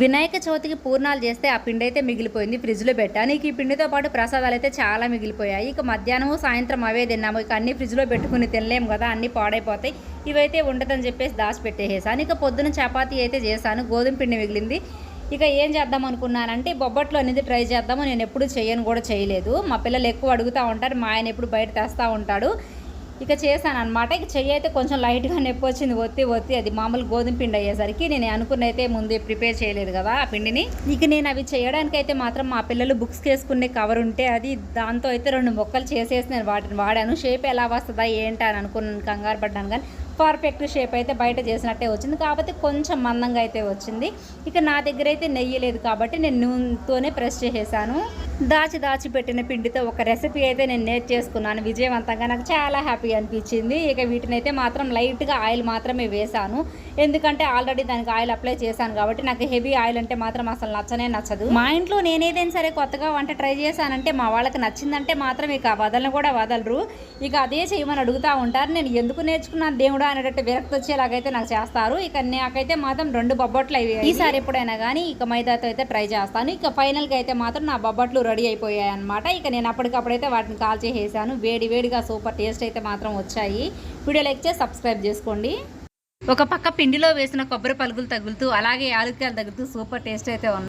వినాయక చవితికి పూర్ణాలు చేస్తే ఆ పిండి అయితే మిగిలిపోయింది ఫ్రిడ్జ్లో పెట్టా. నీకు ఈ పిండితో పాటు ప్రసాదాలు అయితే చాలా మిగిలిపోయాయి. ఇక మధ్యాహ్నం సాయంత్రం అవే తిన్నాము. ఇక అన్ని ఫ్రిడ్జ్లో పెట్టుకుని తినలేము కదా అన్ని పాడైపోతాయి. ఇవైతే ఉండదని చెప్పేసి దాచిపెట్టేసాను ఇక పొద్దున చపాతీ అయితే చేశాను. గోధుమ పిండి మిగిలింది. ఇక ఏం చేద్దాం అనుకున్నానంటే బొబ్బట్లు అనేది ట్రై చేద్దాము. నేను ఎప్పుడు చేయను కూడా చేయలేదు. మా పిల్లలు ఎక్కువ అడుగుతూ ఉంటారు. మా ఆయన ఎప్పుడు బయట తెస్తూ ఉంటాడు. ఇక చేశాను అనమాట ఇక చెయ్యి అయితే కొంచెం లైట్గా నొప్పి వచ్చింది. ఒత్తి ఒత్తి అది మామూలు గోధుమ పిండి అయ్యేసరికి నేను అనుకున్న అయితే ముందే ప్రిపేర్ చేయలేదు కదా ఆ పిండిని. ఇక నేను అవి చేయడానికి అయితే మాత్రం మా పిల్లలు బుక్స్ వేసుకునే కవర్ ఉంటే అది దాంతో అయితే రెండు మొక్కలు చేసేసి నేను వాటిని వాడాను. షేప్ ఎలా వస్తుందా ఏంటి అని అనుకున్నాను కంగారు పడ్డాను కానీ పర్ఫెక్ట్ షేప్ అయితే బయట చేసినట్టే వచ్చింది. కాకపోతే కొంచెం మందంగా అయితే వచ్చింది. ఇక నా దగ్గర అయితే నెయ్యి లేదు కాబట్టి నేను నూనెతోనే ప్రెస్ చేసేసాను. దాచి దాచి పెట్టిన పిండితో ఒక రెసిపీ అయితే నేను నేర్చేసుకున్నాను విజయవంతంగా నాకు చాలా హ్యాపీ అనిపించింది. ఇక వీటిని అయితే మాత్రం లైట్గా ఆయిల్ మాత్రమే వేశాను ఎందుకంటే ఆల్రెడీ దానికి ఆయిల్ అప్లై చేశాను కాబట్టి నాకు హెవీ ఆయిల్ అంటే మాత్రం అసలు నచ్చనే నచ్చదు. మా ఇంట్లో నేనేదైనా సరే కొత్తగా వంట ట్రై చేశానంటే మా వాళ్ళకి నచ్చిందంటే మాత్రం ఇక వదలను కూడా వదలరు. ఇక అదే చేయమని అడుగుతూ ఉంటారు. నేను ఎందుకు నేర్చుకున్నాను? దేవుడు అనేటట్టు విరక్తి వచ్చేలాగైతే నాకు చేస్తారు. ఇక నాకైతే మాత్రం రెండు బొబ్బట్లు అవి ఈసారి ఎప్పుడైనా కానీ ఇక మైదాతో అయితే ట్రై చేస్తాను. ఇక ఫైనల్గా అయితే మాత్రం నా బొబ్బట్లు రెడీ అయిపోయాయి అనమాట ఇక నేను అప్పటికప్పుడైతే వాటిని కాల్ చేసేసాను. వేడి వేడిగా సూపర్ టేస్ట్ అయితే మాత్రం వచ్చాయి. వీడియో లైక్ చేసి సబ్స్క్రైబ్ చేసుకోండి. ఒక పక్క పిండిలో వేసిన కొబ్బరి పలుకులు తగులుతూ అలాగే యాలక్కాయలు తగులుతూ సూపర్ టేస్ట్ అయితే ఉన్నాయి.